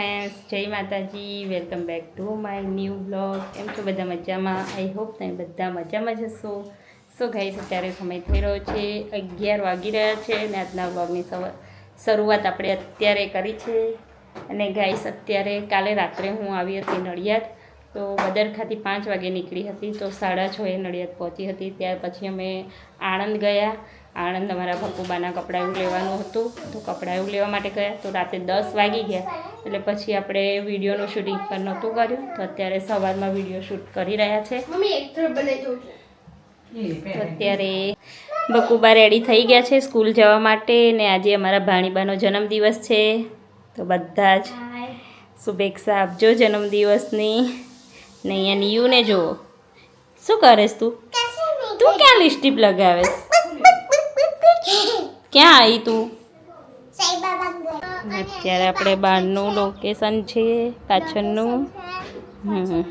Friends જય માતાજી welcome back to my new blog એમ છો બધા મજામાં? આઈ હોપ તમે બધા મજામાં જ હશો. સો ગાઈસ અત્યારે સમય થઈ રહ્યો છે, અગિયાર વાગી રહ્યા છે અને આજના બ્લોગની શરૂઆત આપણે અત્યારે કરી છે. અને ગાઈસ અત્યારે કાલે રાત્રે હું આવી હતી નડિયાદ, તો બદરખાથી પાંચ વાગે નીકળી હતી, તો સાડા છ એ નડિયાદ પહોંચી હતી. ત્યાર પછી અમે આણંદ ગયા. આણંદ અમારા ભકુબાના કપડાં એવું લેવાનું હતું. તો કપડાં એવું લેવા માટે ગયા. તો રાતે દસ વાગી ગયા. એટલે પછી આપણે વિડીયોનું શૂટિંગ પણ નહોતું કર્યું. તો અત્યારે સવારમાં વીડિયો શૂટ કરી રહ્યા છે. મમ્મી એક થોડું બનાવી દઉં તો અત્યારે બકુબા રેડી થઈ ગયા છે સ્કૂલ જવા માટે. ને આજે અમારા ભાણીબાનો જન્મદિવસ છે. તો બધા જ શુભેચ્છા આપજો જન્મદિવસની. ને અહીંયા નિયુને જુઓ. શું કરેશ તું? તું ક્યાં લિપસ્ટિક લગાવેશ? ક્યાં આવી તું? અત્યારે આપણે બહારનું લોકેશન છે પાછળનું. હમ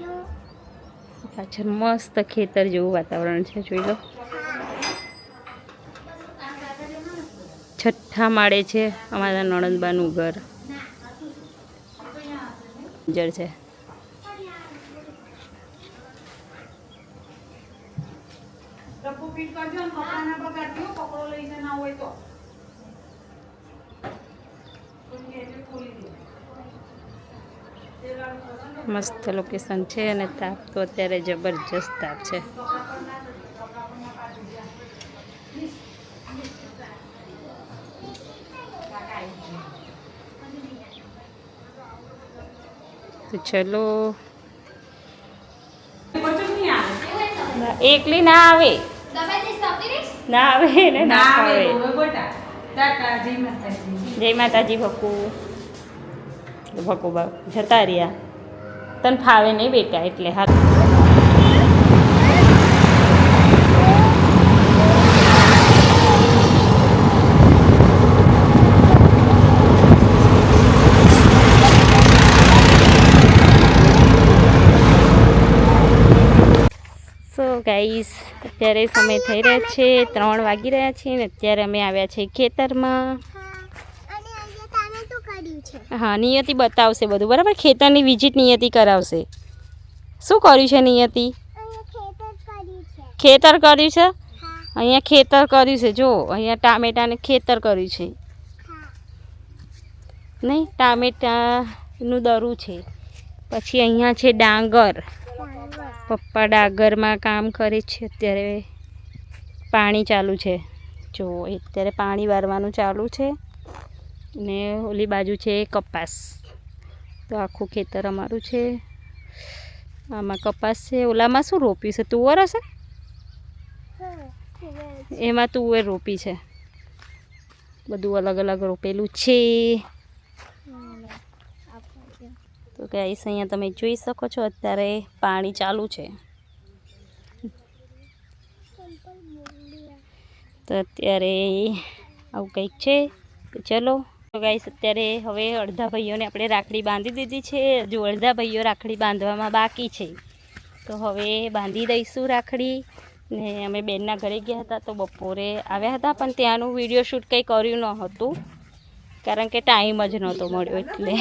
પાછળ મસ્ત ખેતર જેવું વાતાવરણ છે જોઈ લો. છઠ્ઠા માળે છે અમારા નણંદબાનું ઘર. જળ છે. પ્રભુ ફીટ કરજો ને કપડાં લઈને ના હોય તો. મસ્ત લોકેશન છે અને તાપ તો અત્યારે જબરજસ્ત તાપ છે. તો ચલો. એકલી ના આવે. ના આવે ને ના આવે જય માતાજી. ભકુ ભકુ ભક્કુ. ભક્કુ બા જતા રહ્યા. તને ફાવે નહીં બેટા એટલે હાથ સો ગાઈસ અત્યારે સમય થઈ રહ્યો છે, ત્રણ વાગી રહ્યા છે ને અત્યારે અમે આવ્યા છે ખેતરમાં. હા, નિયતિ બતાવશે બધું, બરાબર? ખેતરની વિઝિટ નિયતિ કરાવશે. શું કર્યું છે નિયતિ? ખેતર કર્યું છે? અહીંયા ખેતર કર્યું છે, જો, અહીંયા ટામેટાને ખેતર કર્યું છે. નહીં, ટામેટાનું દરું છે. પછી અહીંયા છે ડાંગર. પપ્પા ડાંગરમાં કામ કરે છે અત્યારે પાણી ચાલુ છે. જો અત્યારે પાણી વારવાનું ચાલુ છે ને ઓલી બાજુ છે કપાસ. તો આખું ખેતર અમારું છે. આમાં કપાસ છે. ઓલામાં શું રોપ્યું છે? તુવર હશે એમાં તુવેર રોપી છે. બધું અલગ અલગ રોપેલું છે. ગાઈસ અહીંયા તમે જોઈ શકો છો, અત્યારે પાણી ચાલુ છે. તો અત્યારે આવું કંઈક છે. ચલો ગાઈસ અત્યારે હવે અડધા ભાઈઓને આપણે રાખડી બાંધી દીધી છે. હજુ અડધા ભાઈઓ રાખડી બાંધવામાં બાકી છે. તો હવે બાંધી દઈશું રાખડી. ને અમે બેનના ઘરે ગયા હતા તો બપોરે આવ્યા હતા, પણ ત્યાંનું વીડિયો શૂટ કંઈ કર્યું ન હતું કારણ કે ટાઈમ જ નહોતો મળ્યો એટલે.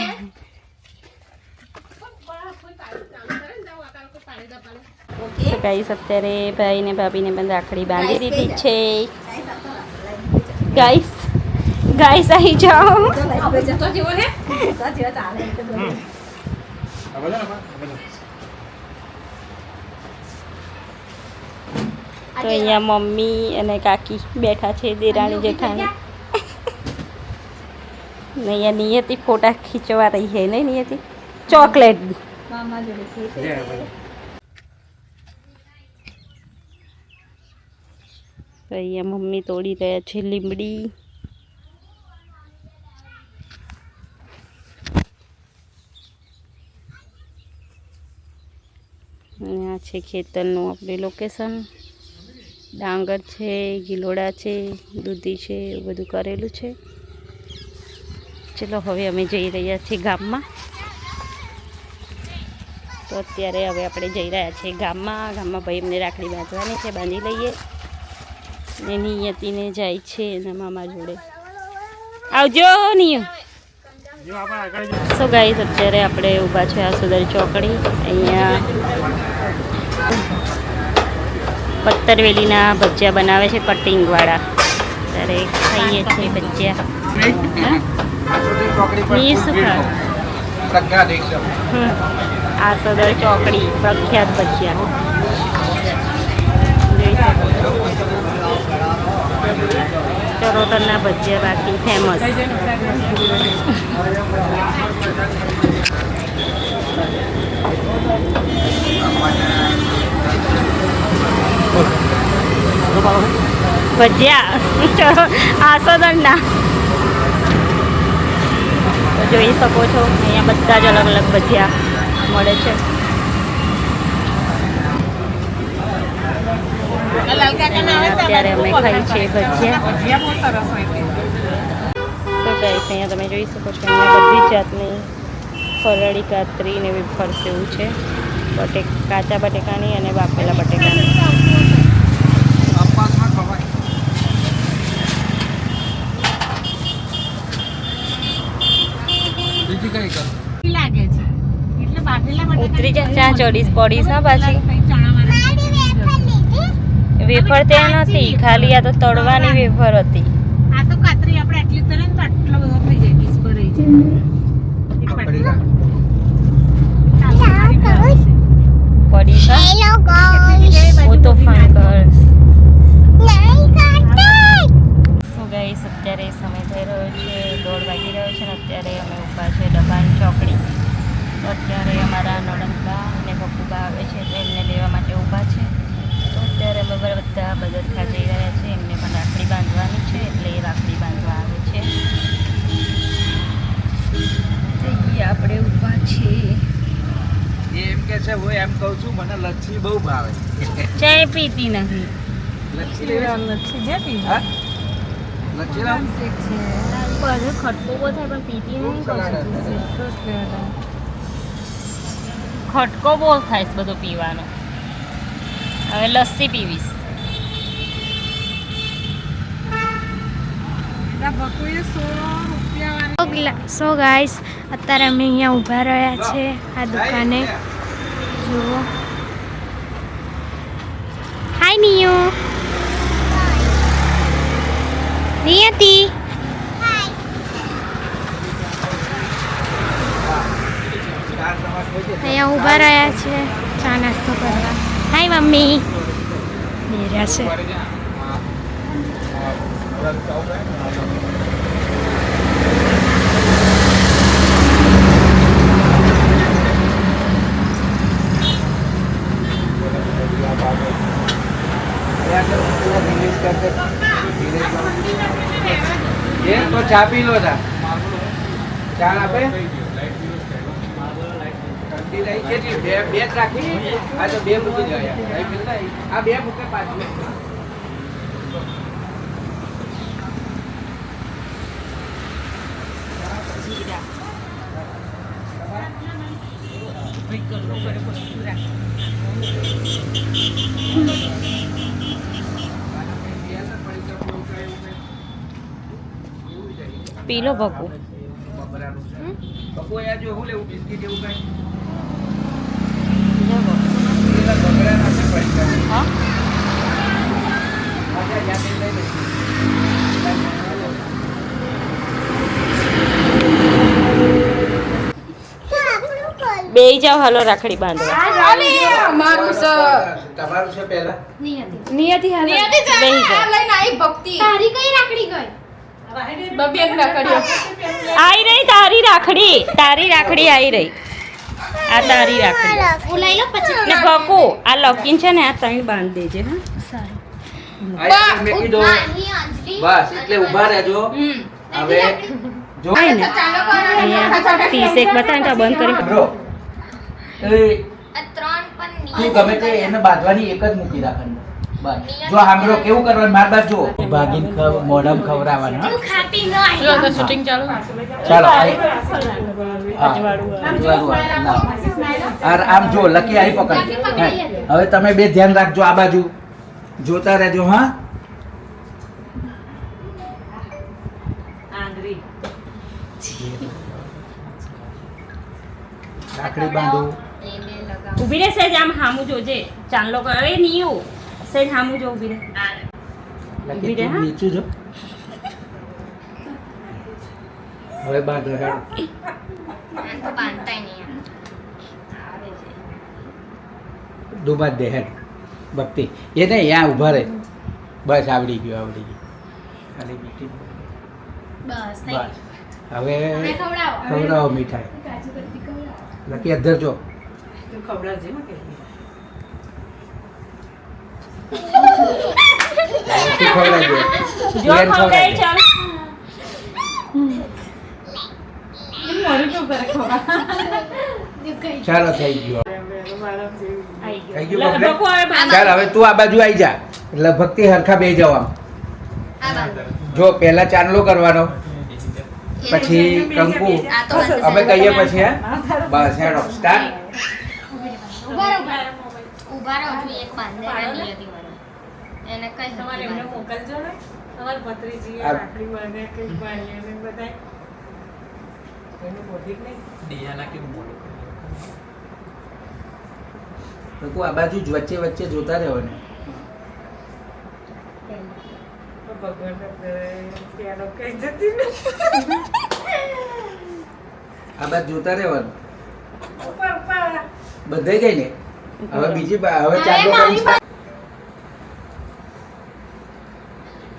તો ગાઈસ અત્યારે ભાઈ ને ભાભીને પણ રાખડી બાંધી દીધી છે. ગાઈસ ગાઈસ આવી જાઓ. તો જેવો હે તો અહીંયા મમ્મી અને કાકી બેઠા છે દેરાણી જેઠાણી. ને અહીંયા નિયતિ ફોટા ખીચવા રહી છે નહીં નિયતિ? ચોકલેટ. મામા જોડે તો અહીંયા મમ્મી તોડી રહ્યા છે લીમડી. આ છે ખેતરનું આપણે લોકેશન ડાંગર છે, ગિલોડા છે, દૂધી છે, એવું બધું કરેલું છે. ચલો હવે અમે જઈ રહ્યા છીએ ગામમાં. તો અત્યારે હવે આપણે જઈ રહ્યા છીએ ગામમાં. ગામમાં ભાઈ અમને રાખડી બાંધવાની છે, બાંધી લઈએ. ને યતીને જાય છે એના મામા જોડે. આવજો નિયમ. સો ગાઈસ અત્યારે આપણે ઊભા છે આ સુધર ચોકડી. અહીંયા પત્તરવેલીના ભજીયા બનાવે છે કટિંગવાળા. ત્યારે ખાઈએ છીએ ભજીયા. આ સદર ચોકડી પ્રખ્યાત ભજીયા. જોઈ શકો ચરોતરના ભજીયા બાકી ફેમસ ભજીયા? આસોદરના. જોઈ શકો છો, અહીંયા બધા જ અલગ અલગ ભજીયા મળે છે. અત્યારે અમે ખાઈ છીએ ભજીયા. ભજીયા બહુ સરસ હોય છે તો ગાઈસ અહીંયા તમે જોઈ શકો છો અહીંયા બધી જાતની ફરાળી કાતરી ને ફરસ એવું છે. બટેક કાચા બટેકાની અને બાફેલા બટેકાની. લાગે છે. એટલે બાફેલા બટાકા ઉતરી જા ચા ચડીશ પડીશ હા પાછી કંઈ ચણાવાળા મારી વેફર લીધી વેફર ત્યાં નથી. ખાલી આ તો તળવાની વેફર હતી. આ તો કાતરી આપણે આટલી તરે તો આટલો બધો થઈ જાય ડીશ પર જાય એક બાટલી. લાવ કરું પડીશ હા હેલો ગાઈસ હું તો ફાન કરશ નહીં કાટે સો ગાઈસ અત્યારે સમય થઈ રહ્યો છે દોઢ વાગી રહ્યો છે ને અત્યારે અમે ઊભા છે દબાણ ચોકડી તો અત્યારે અમારા નણંદબા અને પપ્પુબા આવે છે તો એમને લેવા માટે ઊભા છે તો અત્યારે અમે બધા બગરખા જઈ રહ્યા છે એમને પણ રાખડી બાંધવાની છે એટલે એ રાખડી બાંધવા આવે છે તો ઈ આપણે ઊભા છીએ એમ કે છે હું એમ કહું છું મને લચ્છી બહુ ભાવે. ચાય પીતી નથી. લચ્છી લેવી લચ્છી જે પી હા? લચ્છી લાવ બધું ખટકો બહુ થાય પણ પીતી નહીં ખટકો બહુ થાય છે બધો પીવાનો. હવે લસ્સી પીવીશ. સો ગાઈસ અત્યારે અમે અહીંયા ઊભા રહ્યા છે આ દુકાને. જુઓ હાય નિયુ નિયતિ અહીંયા ઊભા રહ્યા છે. ચા નાસ્તો કરવા. Hi mummy. મેરા છે. એ તો ચા પી લો તા ચા આપે? બે જ રાખી? આ તો બે મૂકી જાય આ બે મૂકે પાછી. પી લો ભકુ છે બે જાઓ હાલો રાખડી બાંધવા. તમારું છે પહેલા? બેહી જાઓ. તારી કઈ રાખડી ગઈ? આઈ રહી તારી રાખડી. તારી રાખડી આઈ રહી. આ તારી રાખડી. બોલાઈ લો પછી? ને ભકુ આ લકીન છે ને આ તમે બાંધ દેજે હા. બસ એટલે ઊભા રહેજો. હવે જો. ત્રીસ એક બતાવે તો બંધ કરી. બ્રો એ ત્રણ પણ તું ગમે તે એને બાંધવાની એક જ મૂકી રાખવાની બસ. જો હાંભળો કેવું કરવાનું માર બાદ જો ભાગીન ખવ મોઢમ ખવડાવવાનું. તું ખાટી ન આવી શૂટિંગ ચાલુ? ચાલો. આર આમ જો લકી આવી પકડ. હવે તમે બે ધ્યાન રાખજો આ બાજુ. જોતા રહેજો હા. રાખડી બાંધો. ઊભી રહેશે જ આમ હામું જોજે. ચાંદલો કરે નહીં એવું સહેજ હામું જો ઊભી રહે. લકી રહે, હા? નીચું જો હવે બાંધો હેડ. ડૂબા જ દે હેડ. ભક્તિ. એ નહીં યા ઊભા રહે. બસ આવડી ગયું આવડી ગયું. ખાલી મીઠી બસ બસ. હવે હવે ખવડાવો. ખવડાવો મીઠાઈ. નક્કી અધર જો. ખવડાવજે હો કે લકી ખવડાવી દે જો ખવડાય. ચાલ ચાલો થઈ ગયો ચાલ હવે તું આ બાજુ આવી જા. એટલે ભક્તિ હરખા બે જાવ. આમ જો પહેલા ચાંદલો કરવાનો. પછી કંકુ. અમે કહીએ પછી હે? બસ હેડો સ્ટાર્ટ ઊભા રહો ઊભા રહો. ઊભા રહો એક નિયતિ વાળો એને કઈ તમારે એમને મોકલજો ને. તમારી ભત્રીજી આ- રાખડી બાંધે કંઈક બાંધે ને બધાય. એનું બોધી નહીં? કંકુ આ બાજુ જ વચ્ચે વચ્ચે જોતા રહેવો ને. ભગવાન પ્યારો કઈ જતી ને આ બાજુ જોતા રહેવાનું બધાય ગઈ ને? હવે બીજી બા- હવે ચાંદલો કરી start.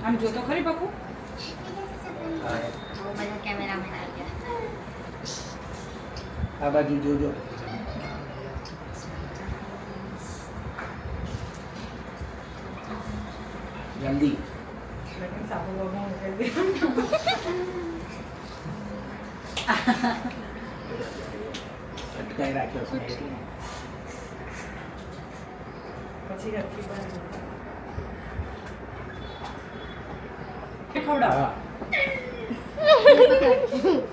આમ જોતો ખરી બકુ બધા કેમેરામેન આવી ગયા આ બાજુ જોજો જલ્દી લેકિન સાબુ બાબુ મોકલી દે અટકાઈ રાખ્યો છે એટલે. પછી રાખડી બાંધી ખવડાવ હા જો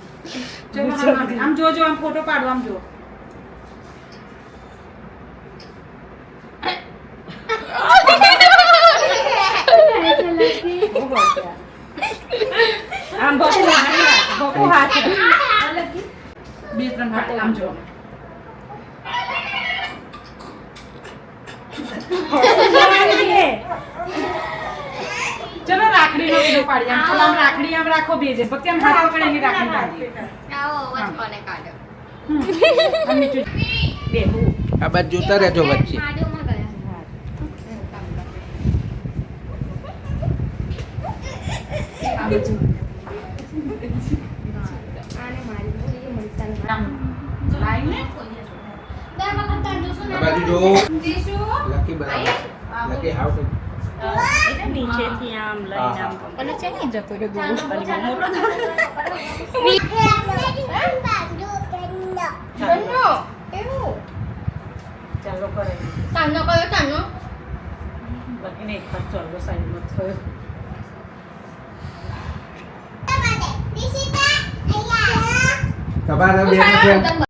આમ- જોજો આમ ફોટો પાડો આમ જો આમ બકુ બકુ હાથ બે ત્રણ હાથ આમ જો ચલો રાખડી નો પાડી આમ આમ રાખડી આમ રાખો બે જે. ભક્તિ આમ હાથ પકડે એની રાખડી બાંધીએ આવો અવાજ કોને કાઢો આમ નીચું બે હું આ બાજુ જોતા રહેજો વચ્ચે માડોમાં ગયા આને મારી જોઈએ મળતા નહીં. લાઈને દર વખત તાર જોશું ને આ બાજુ જો જીશું. લકી બરાબર લકી હાવ થઈ એટલે નીચેથી આમ લઈને આમ અને ચાલી જતો રે દૂર. ધન્યો. ચાલો કરે તાનો કયો તાનો? બાકીને એક હાથ ચાલો સાઈડમાં થયો તમારા બેન સારા છે બટન